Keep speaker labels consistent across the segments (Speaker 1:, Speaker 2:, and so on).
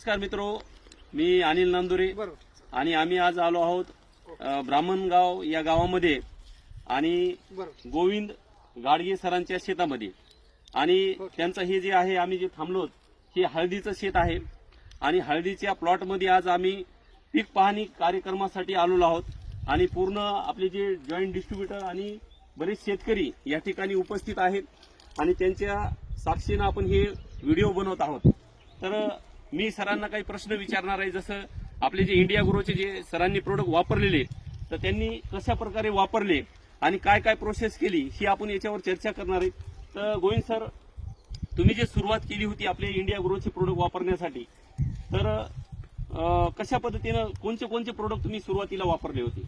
Speaker 1: नमस्कार मित्रो मी अनिल नांदुरे आणि आम्ही आज आलो आहोत अ, ब्राह्मणगाव या गावामध्ये आणि गोविंद गाडगे सरांच्या शेतामध्ये. आणि त्यांचं हे जे आहे आम्ही जे थांबलो हे हळदीचं शेत आहे. आणि हळदीच्या प्लॉटमध्ये आज आम्ही पीक पाहणी कार्यक्रमासाठी आलेलो आहोत. आणि पूर्ण आपले जे जॉईंट डिस्ट्रीब्युटर आणि बरेच शेतकरी या ठिकाणी उपस्थित आहेत. आणि त्यांच्या साक्षीनं आपण हे व्हिडिओ बनवत आहोत. तर मी सरांना काही प्रश्न विचारणार आहे. जसं आपले जे इंडिया ग्रोचे जे सरांनी प्रोडक्ट वापरलेले तर त्यांनी कशा प्रकारे वापरले आणि काय काय प्रोसेस केली ही आपण याच्यावर चर्चा करणार आहे. तर गोविंद सर तुम्ही जे सुरुवात केली होती आपले इंडिया ग्रोचे प्रोडक्ट वापरण्यासाठी तर अं, कशा पद्धतीनं कोणते कोणते प्रोडक्ट तुम्ही सुरुवातीला वापरले होते?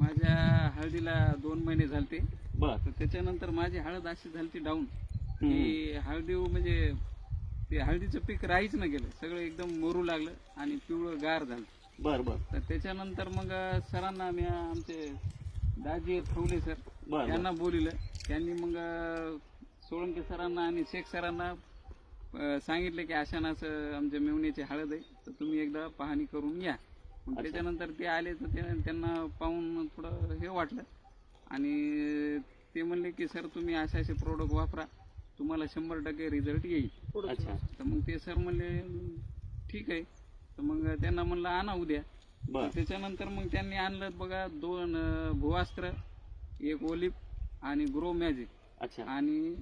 Speaker 2: माझ्या हळदीला दोन महिने झालते.
Speaker 1: बर.
Speaker 2: तर त्याच्यानंतर माझी हळद अशी झालती डाऊन की हळदी म्हणजे ते हळदीचं पीक राहीच न गेलं. सगळं एकदम मरू लागलं आणि पिवळं गार झालं.
Speaker 1: बर बर.
Speaker 2: तर त्याच्यानंतर मग सरांना मी आमचे दाजी ठेवले सर
Speaker 1: बर
Speaker 2: त्यांना बोलिलं. त्यांनी मग सोळंके सरांना आणि शेख सरांना अं, सांगितलं की अशा असं आमच्या मेवण्याची हळद आहे तर तुम्ही एकदा पाहणी करून या मग त्याच्यानंतर ते आले तर ते- त्यांना पाहून थोडं हे वाटलं. आणि ते म्हणले की सर तुम्ही असे असे प्रोडक्ट वापरा. तुम्हाला शंभर टक्के रिझल्ट येईल.
Speaker 1: अच्छा.
Speaker 2: तर मग ते सर म्हणले ठीक आहे. तर मग त्यांना म्हणलं आणा उद्या.
Speaker 1: बर.
Speaker 2: त्याच्यानंतर मग त्यांनी आणलं बघा दोन अं, भुवास्त्र एक ओलिप आणि ग्रो मॅजिक
Speaker 1: अच्छा.
Speaker 2: आणि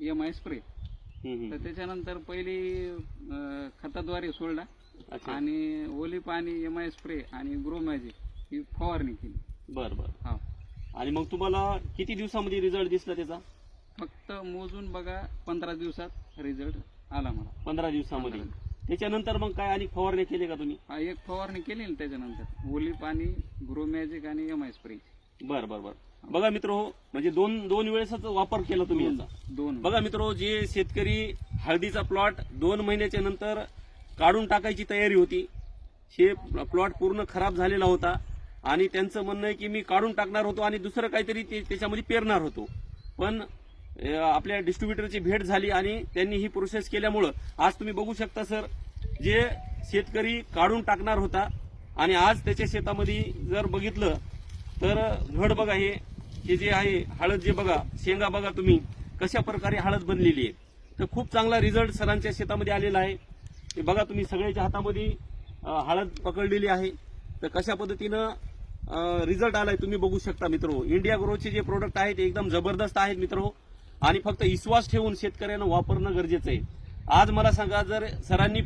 Speaker 2: एम आय स्प्रे
Speaker 1: हम्म, हम्म.
Speaker 2: तर त्याच्यानंतर पहिली अं, खताद्वारे सोडला
Speaker 1: अच्छा.
Speaker 2: आणि ओलिप आणि एम आय स्प्रे आणि ग्रो मॅजिक ही फवारणी केली.
Speaker 1: बर बर.
Speaker 2: हा.
Speaker 1: आणि मग तुम्हाला किती दिवसामध्ये रिझल्ट दिसला त्याचा?
Speaker 2: फक्त मोजून बघा पंधरा दिवसात रिझल्ट आला मला.
Speaker 1: पंधरा दिवसामध्ये. त्याच्यानंतर मग काय आणि फवारणी केली का तुम्ही?
Speaker 2: हा, एक फवारणी केली ना त्याच्यानंतर. ओलिप आणि ग्रो मॅजिक आणि एम आय स्प्रे
Speaker 1: बर बर बर. बघा मित्र म्हणजे दोन दोन वेळेसच वापर केला तुम्ही याचा.
Speaker 2: दोन
Speaker 1: बघा मित्र जे शेतकरी हळदीचा प्लॉट दोन महिन्याच्या नंतर काढून टाकायची तयारी होती. हे प्लॉट पूर्ण खराब झालेला होता. आणि त्यांचं म्हणणं आहे की मी काढून टाकणार होतो आणि दुसरं काहीतरी ते त्याच्यामध्ये पेरणार होतो. पण आपल्या डिस्ट्रीब्युटरची भेट झाली आणि त्यांनी ही प्रोसेस केल्यामुळं आज तुम्ही बघू शकता सर जे शेतकरी काढून टाकणार होता आणि आज त्याच्या शेतामध्ये जर बघितलं तर घड बघा हे हे जे आहे हळद जे बघा शेंगा बघा तुम्ही कशा प्रकारे हळद बनलेली आहे. तर खूप चांगला रिझल्ट सरांच्या शेतामध्ये आलेला आहे. हे बघा तुम्ही सगळ्याच्या हातामध्ये हळद पकडलेली आहे. तर कशा पद्धतीनं रिझल्ट आलाय तुम्ही बघू शकता मित्रो. इंडिया ग्रोचे जे प्रोडक्ट आहेत ते एकदम जबरदस्त आहेत मित्र. आणि फक्त विश्वास ठेवून शेतकऱ्यांना वापरणं गरजेचं आहे. आज मला सांगा जर सरांनी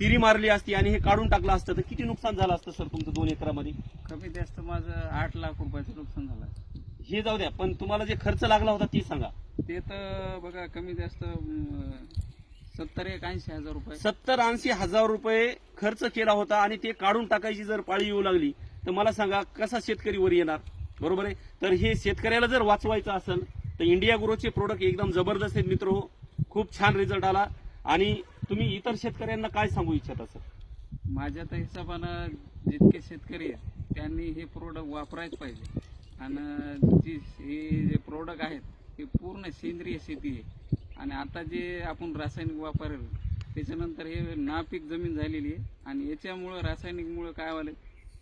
Speaker 1: तिरी मारली असती आणि हे काढून टाकलं असतं तर किती नुकसान झालं असतं सर तुमचं दोन एकरामध्ये?
Speaker 2: कमी जास्त माझं आठ लाख रुपयाचं नुकसान झालं.
Speaker 1: हे जाऊ द्या पण तुम्हाला जे खर्च लागला होता ते सांगा.
Speaker 2: ते तर बघा कमी जास्त सत्तर एक ऐंशी हजार रुपये.
Speaker 1: सत्तर ऐंशी हजार रुपये खर्च केला होता आणि ते काढून टाकायची जर पाळी येऊ लागली तर मला सांगा कसा शेतकरी वर येणार? बरोबर आहे? तर हे शेतकऱ्याला जर वाचवायचं असेल तर इंडिया ग्रोचे प्रोडक्ट एकदम जबरदस्त आहेत मित्र. खूप छान रिझल्ट आला. आणि तुम्ही इतर शेतकऱ्यांना काय सांगू इच्छिता सर
Speaker 2: माझ्या तर हिशोबानं जितके शेतकरी आहेत त्यांनी हे प्रोडक्ट वापरायच पाहिजे. आणि जी हे जे प्रोडक्ट आहेत हे पूर्ण सेंद्रिय शेती आहे. आणि आता जे आपण रासायनिक वापरेल त्याच्यानंतर हे नापीक जमीन झालेली आहे. आणि याच्यामुळं रासायनिकमुळं काय व्हायलं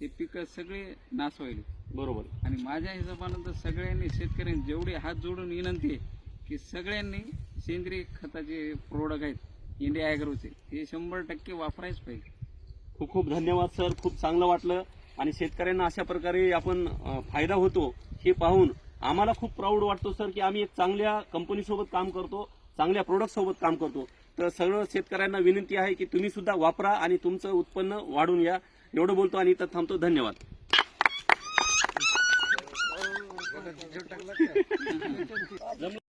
Speaker 2: हे पिकं सगळे नाश व्हायले.
Speaker 1: बरोबर.
Speaker 2: आणि माझ्या हिशोबानं तर सगळ्यांनी शेतकऱ्यांनी जेवढे हात जोडून विनंती आहे की सगळ्यांनी सेंद्रिय खताचे प्रोडक्ट आहेत इंडिया ॲग्रोचे हे शंभर टक्के वापरायच पाहिजे.
Speaker 1: खूप खूप धन्यवाद सर. खूप चांगलं वाटलं. आणि शेतकऱ्यांना अशा प्रकारे आपण फायदा होतो हे पाहून आम्हाला खूप प्राऊड वाटतो सर की आम्ही एक चांगल्या कंपनीसोबत काम करतो चांगल्या प्रोडक्ट सोबत काम करतो. तर सगळं शेतकऱ्यांना विनंती आहे की तुम्ही सुद्धा वापरा आणि तुमचं उत्पन्न वाढून या. एवढं बोलतो आणि इथं थांबतो. धन्यवाद. टाकला